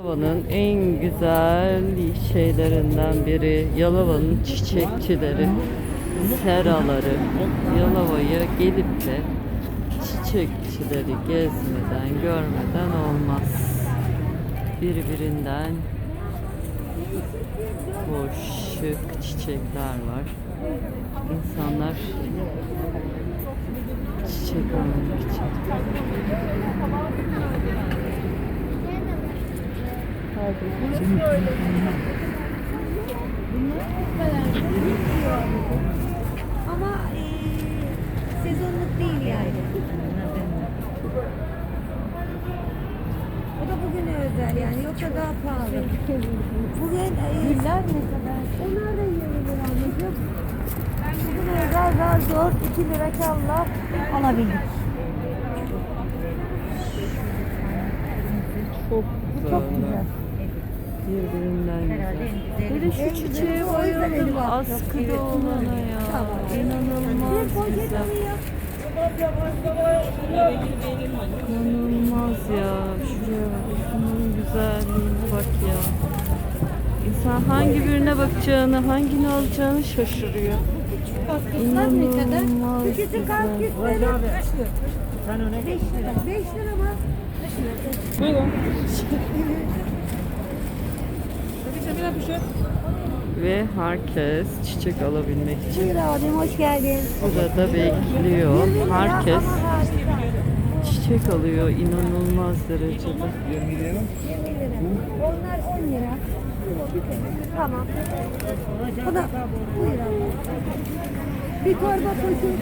Yalova'nın en güzel şeylerinden biri Yalova'nın çiçekçileri, seraları. Yalova'ya gelip de çiçekçileri gezmeden, görmeden olmaz. Birbirinden hoş, şık çiçekler var. İnsanlar çiçek almak için. Ama eee, sezonluk değil yani. O da bugüne özel yani yoksa daha pahalı. Bugün eee, Güller? Onlar da 20 lira anneciğim. Bugün özel daha zor 2 lira kalla alabildik. Çok Çok güzel. Birbirinden güzel. de şu çiçeğe bayıldım. Askıda olana ya. İnanılmaz güzel. İnanılmaz ya. Şuraya bak. Şunun güzelliğine bak ya. İnsan hangi birine bakacağını, hangini alacağını şaşırıyor. İnanılmaz güzel. kaskısları 5 lira. 5 lira mı? Ve herkes çiçek alabilmek için Buyur abim hoş geldin. burada bekliyor. 20 lira Herkes çiçek alıyor inanılmaz derecede. 20 lira. Onlar 10 lira. Tamam. Bu da buyur abim. Bir torba poşet.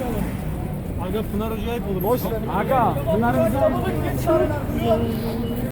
Aga Pınar Hoca ayıp olur. Boş ver. Aga Pınar'ımızı.